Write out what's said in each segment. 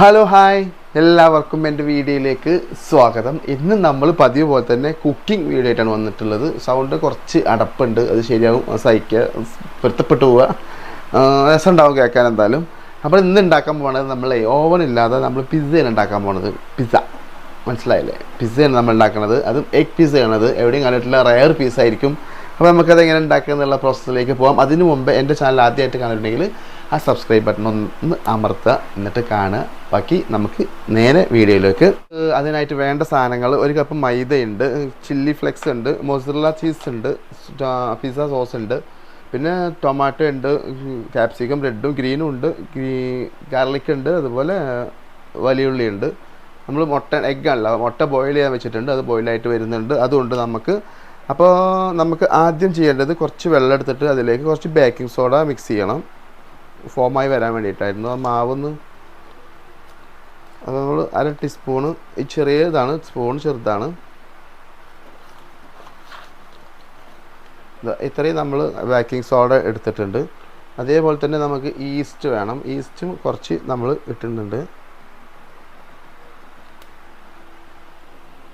Hello hi എല്ലാവർക്കും എന്റെ വീഡിയോയിലേക്ക് സ്വാഗതം. ഇന്ന് നമ്മൾ പതിവ് പോലെ തന്നെ കുക്കിംഗ് വീഡിയോ ആയിട്ടാണ് വന്നിട്ടുള്ളത്. സൗണ്ട് കുറച്ച് അടപ്പുണ്ട്. അത് ശരിയാവും. സഹിക്കുക പൊരുത്തപ്പെട്ടു പോവുക. രസം രസമുണ്ടാവും കേൾക്കാൻ എന്തായാലും. അപ്പോൾ ഇന്ന് ഉണ്ടാക്കാൻ പോകണത് നമ്മൾ ഓവൻ ഇല്ലാതെ നമ്മൾ പിസ്സയാണ് ഉണ്ടാക്കാൻ പോണത്. പിസ്സ മനസ്സിലായില്ലേ? പിസ്സയാണ് നമ്മൾ ഉണ്ടാക്കുന്നത് അതും എഗ് പിസ്സയാണത് എവിടെയും കണ്ടിട്ടില്ല. റയർ പീസായിരിക്കും അപ്പോൾ നമുക്കത് എങ്ങനെ ഉണ്ടാക്കുക എന്നുള്ള പ്രോസസ്സിലേക്ക് പോകാം അതിനു മുമ്പ് എന്റെ ചാനൽ ആദ്യമായിട്ട് കാണുന്നുണ്ടെങ്കിൽ ആ സബ്സ്ക്രൈബ് ബട്ടൺ ഒന്ന് അമർത്തുക എന്നിട്ട് കാണുക. ബാക്കി നമുക്ക് നേരെ വീഡിയോയിലേക്ക്. അതിനായിട്ട് വേണ്ട സാധനങ്ങൾ ഒരു കപ്പ് മൈദയുണ്ട് ചില്ലി ഫ്ലെക്സ് ഉണ്ട് മൊസറല ചീസ് ഉണ്ട് പിസ്സ സോസ് ഉണ്ട് പിന്നെ ടൊമാറ്റോ ഉണ്ട് ക്യാപ്സിക്കം റെഡും ഗ്രീനും ഉണ്ട് ഗ്രീ ഗാർലിക് ഉണ്ട് അതുപോലെ വലിയുള്ളി ഉണ്ട്. നമ്മൾ മുട്ട എഗ്ഗാണല്ലോ മുട്ട ബോയിൽ ചെയ്യാൻ വെച്ചിട്ടുണ്ട് അത് ബോയിലായിട്ട് വരുന്നുണ്ട്. അതുകൊണ്ട് നമുക്ക് അപ്പോൾ നമുക്ക് ആദ്യം ചെയ്യേണ്ടത് കുറച്ച് വെള്ളം എടുത്തിട്ട് അതിലേക്ക് കുറച്ച് ബേക്കിംഗ് സോഡ മിക്സ് ചെയ്യണം. ഫോമായി വരാൻ വേണ്ടിയിട്ടായിരുന്നു. ആ മാവൊന്ന് അത് നമ്മൾ അര ടീസ്പൂണ് ഈ ചെറിയ ഇതാണ് സ്പൂൺ ചെറുതാണ്. ഇത്രയും നമ്മൾ ബേക്കിംഗ് സോഡ എടുത്തിട്ടുണ്ട്. അതേപോലെ തന്നെ നമുക്ക് ഈസ്റ്റ് വേണം. ഈസ്റ്റും കുറച്ച് നമ്മൾ ഇട്ടിട്ടുണ്ട്.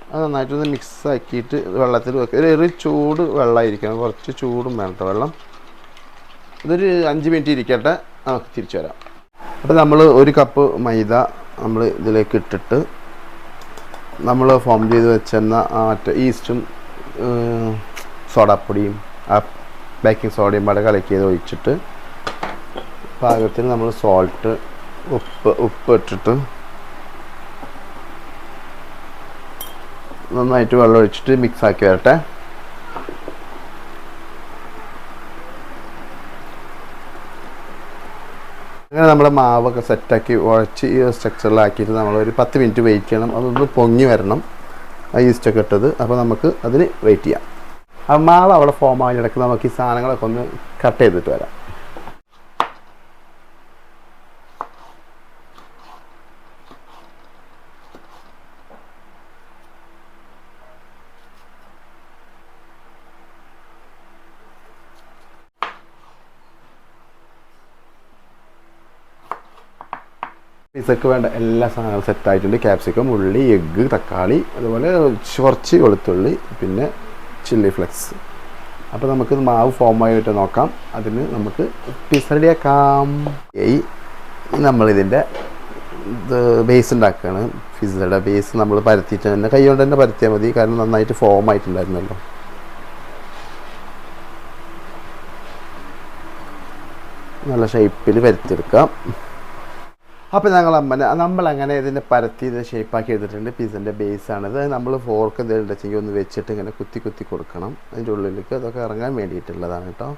അത് നന്നായിട്ടൊന്ന് മിക്സ് ആക്കിയിട്ട് വെള്ളത്തിൽ വെക്കുക ഒരു ഒരു ചൂട് വെള്ളമായിരിക്കണം. കുറച്ച് ചൂടും വേണം വെള്ളം. ഇതൊരു അഞ്ച് മിനിറ്റ് ഇരിക്കട്ടെ. നമുക്ക് തിരിച്ചു വരാം. അപ്പോൾ നമ്മൾ ഒരു കപ്പ് മൈദ നമ്മൾ ഇതിലേക്ക് ഇട്ടിട്ട് നമ്മൾ ഫോം ചെയ്ത് വെച്ചെന്ന മറ്റേ ഈസ്റ്റും സോഡാപ്പൊടിയും ആ ബേക്കിംഗ് സോഡയും പാടെ കലക്കി ചെയ്ത് ഒഴിച്ചിട്ട് പാകത്തിന് നമ്മൾ സോൾട്ട് ഉപ്പ് ഉപ്പ് ഇട്ടിട്ട് നന്നായിട്ട് വെള്ളം ഒഴിച്ചിട്ട് മിക്സ് ആക്കി വരട്ടെ. അങ്ങനെ നമ്മുടെ മാവൊക്കെ സെറ്റാക്കി ഉഴച്ച് ഈ സ്ട്രക്ചറിലാക്കിയിട്ട് നമ്മൾ ഒരു പത്ത് മിനിറ്റ് വെയിറ്റ് ചെയ്യണം. അതൊന്ന് പൊങ്ങി വരണം. ആ ഈസ്റ്റൊക്കെ ഇട്ടത്. അപ്പോൾ നമുക്ക് അതിന് വെയിറ്റ് ചെയ്യാം. ആ മാവ് അവിടെ ഫോം ആയതിനിടയ്ക്ക് നമുക്ക് ഈ സാധനങ്ങളൊക്കെ ഒന്ന് കട്ട് ചെയ്തിട്ട് വരാം. പിസക്ക് വേണ്ട. എല്ലാ സാധനങ്ങളും സെറ്റായിട്ടുണ്ട് ക്യാപ്സിക്കം ഉള്ളി എഗ്ഗ് തക്കാളി അതുപോലെ കുറച്ച് വെളുത്തുള്ളി പിന്നെ ചില്ലി ഫ്ലെക്സ് അപ്പോൾ നമുക്ക് മാവ് ഫോം ആയിട്ട് നോക്കാം. അതിന് നമുക്ക് പിസ റെഡിയാക്കാം ഈ നമ്മളിതിന്റെ ബേസ് ഉണ്ടാക്കുകയാണ്. പിസയുടെ ബേസ് നമ്മൾ പരത്തിയിട്ട് തന്നെ കൈ കൊണ്ട് തന്നെ പരത്തിയാൽ മതി. കാരണം നന്നായിട്ട് ഫോം ആയിട്ടുണ്ടായിരുന്നല്ലോ. നല്ല ഷേപ്പിൽ പരത്തിയെടുക്കാം. അപ്പോൾ ഞങ്ങൾ നമ്മളങ്ങനെ ഇതിനെ പരത്തി ഇത് ഷേപ്പാക്കി എടുത്തിട്ടുണ്ട്. പിസന്റെ ബേസാണിത് നമ്മൾ ഫോർക്ക് എന്തെങ്കിലും ഉണ്ടെങ്കിൽ ഒന്ന് വെച്ചിട്ട് ഇങ്ങനെ കുത്തി കുത്തി കൊടുക്കണം. അതിന്റെ ഉള്ളിലേക്ക് അതൊക്കെ ഇറങ്ങാൻ വേണ്ടിയിട്ടുള്ളതാണ് കേട്ടോ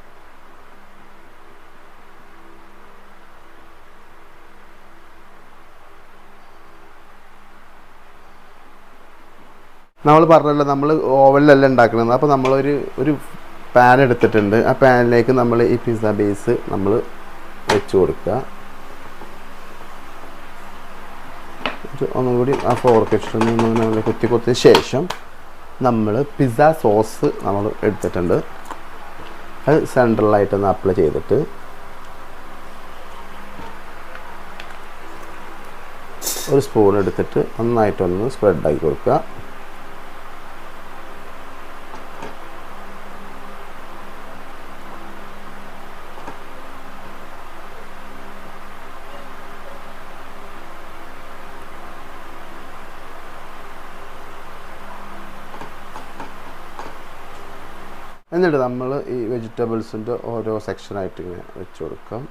നമ്മൾ പറഞ്ഞല്ലോ നമ്മൾ ഓവനിലല്ല ഉണ്ടാക്കുന്നത്. അപ്പോൾ നമ്മളൊരു ഒരു പാൻ എടുത്തിട്ടുണ്ട്. ആ പാനിലേക്ക് നമ്മൾ ഈ പിസ്സ ബേസ് നമ്മൾ വെച്ച് കൊടുക്കുക ഇത് ഒന്നും കൂടി ആ ഫോർക്ക് വെച്ചിട്ട് നമ്മൾ കുത്തി കൊടുത്തതിന് ശേഷം നമ്മൾ പിസ്സ സോസ് നമ്മൾ എടുത്തിട്ടുണ്ട്. അത് സെൻട്രലായിട്ടൊന്ന് അപ്ലൈ ചെയ്തിട്ട് ഒരു സ്പൂൺ എടുത്തിട്ട് നന്നായിട്ടൊന്ന് സ്പ്രെഡാക്കി കൊടുക്കുക. എന്നിട്ട് നമ്മൾ ഈ വെജിറ്റബിൾസിന്റെ ഓരോ സെക്ഷനായിട്ട് ഇങ്ങനെ വെച്ച് കൊടുക്കാം.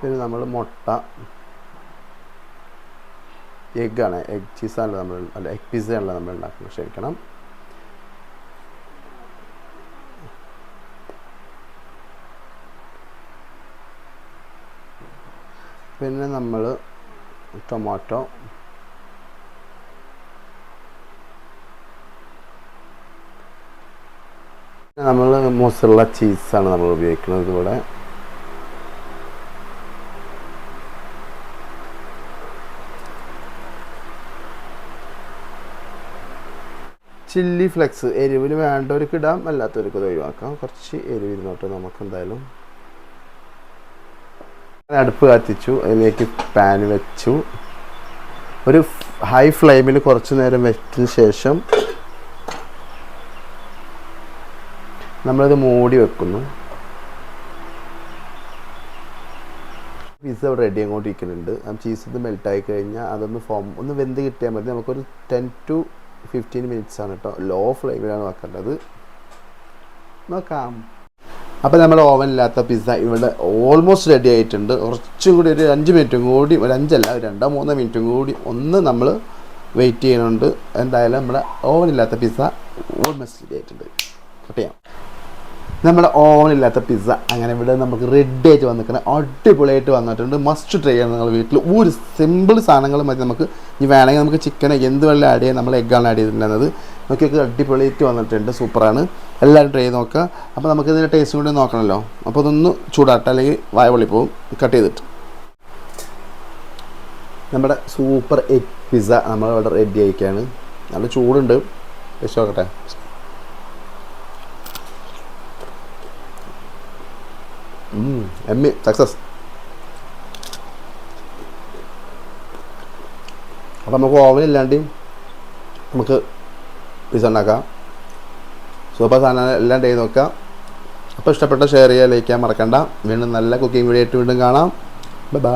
പിന്നെ നമ്മൾ മുട്ട എഗ്ഗാണ് എഗ് ചീസാണല്ലോ നമ്മൾ അല്ല എഗ് പിസ്സയാണല്ലോ നമ്മൾ ഉണ്ടാക്കുന്നത്. ക്ഷമിക്കണം പിന്നെ നമ്മൾ ടൊമാറ്റോ നമ്മൾ മൊസറല്ല ചീസാണ് നമ്മൾ ഉപയോഗിക്കുന്നത് ഇവിടെ. Chilli flakes. എരിവിൽ വേണ്ടവർക്ക് ഇടാം അല്ലാത്തവർക്ക് ഒഴിവാക്കാം. കുറച്ച് എരിവ് ഇരുന്നോട്ട് നമുക്ക് എന്തായാലും അടുപ്പ് കത്തിച്ചു അതിലേക്ക് പാൻ വെച്ചു. ഒരു ഹൈ ഫ്ലെയിമിൽ കുറച്ച് നേരം വെച്ചതിന് ശേഷം നമ്മളത് മൂടി വെക്കുന്നു. പിസ്സ അവിടെ റെഡി അങ്ങോട്ടിരിക്കുന്നുണ്ട് ആ ചീസ് ഇത് മെൽട്ടായി കഴിഞ്ഞാൽ അതൊന്ന് ഫോം ഒന്ന് വെന്ത് കിട്ടിയാൽ മതി. നമുക്കൊരു ടെൻ ടു ഫിഫ്റ്റീൻ മിനിറ്റ്സ് ആണ് കേട്ടോ ലോ ഫ്ലെയിമിലാണ് വെക്കേണ്ടത്. നോക്കാം. അപ്പോൾ നമ്മൾ ഓവൻ ഇല്ലാത്ത പിസ്സ ഇവിടെ ഓൾമോസ്റ്റ് റെഡി ആയിട്ടുണ്ട്. കുറച്ചും കൂടി ഒരു അഞ്ച് മിനിറ്റും കൂടി ഒരു അഞ്ചല്ല ഒരു രണ്ടോ മൂന്നോ മിനിറ്റും കൂടി ഒന്ന് നമ്മൾ വെയിറ്റ് ചെയ്യുന്നുണ്ട് എന്തായാലും നമ്മുടെ ഓവൻ ഇല്ലാത്ത പിസ്സ ഓൾമോസ്റ്റ് റെഡി ആയിട്ടുണ്ട്. കട്ട് ചെയ്യാം. നമ്മുടെ ഓവൻ ഇല്ലാത്ത പിസ്സ അങ്ങനെ ഇവിടെ നമുക്ക് റെഡി ആയിട്ട് വന്നിരിക്കുന്നത് അടിപൊളിയായിട്ട് വന്നിട്ടുണ്ട്. മസ്റ്റ് ട്രൈ ചെയ്യണം നിങ്ങൾ വീട്ടിൽ ഒരു സിമ്പിൾ സാധനങ്ങൾ മതി നമുക്ക്. ഇനി വേണമെങ്കിൽ നമുക്ക് ചിക്കൻ എന്ത് വെള്ളം ആഡ് ചെയ്യാം. നമ്മൾ എഗ്ഗാണ് ആഡ് ചെയ്തിട്ടുള്ളത്. നോക്കിയൊക്കെ അടിപൊളിയായിട്ട് വന്നിട്ടുണ്ട്. സൂപ്പറാണ് എല്ലാവരും ട്രൈ ചെയ്ത് നോക്കുക. അപ്പോൾ നമുക്ക് ഇതിന്റെ ടേസ്റ്റ് കൂടി നോക്കണമല്ലോ അപ്പോൾ അതൊന്ന് ചൂടാട്ടെ. അല്ലെങ്കിൽ വായ പൊള്ളിപ്പോവും കട്ട് ചെയ്തിട്ട്. നമ്മുടെ സൂപ്പർ എഗ് പിസ്സ നമ്മളിവിടെ റെഡി ആയിക്കാണ് നല്ല ചൂടുണ്ട്. ടേസ്റ്റ് നോക്കട്ടെ. എമ്മി സക്സസ് അപ്പം നമുക്ക് ഓവൻ ഇല്ലാണ്ട് നമുക്ക് പിസ ഉണ്ടാക്കാം. സൂപ്പർ സാധനം എല്ലാം ചെയ്ത് നോക്കാം. അപ്പോൾ ഇഷ്ടപ്പെട്ട ഷെയർ ചെയ്യാൻ ലൈക്ക് ചെയ്യാൻ മറക്കണ്ട. വീണ്ടും നല്ല കുക്കിംഗ് വീഡിയോ ആയിട്ട് വീണ്ടും കാണാം. Bye bye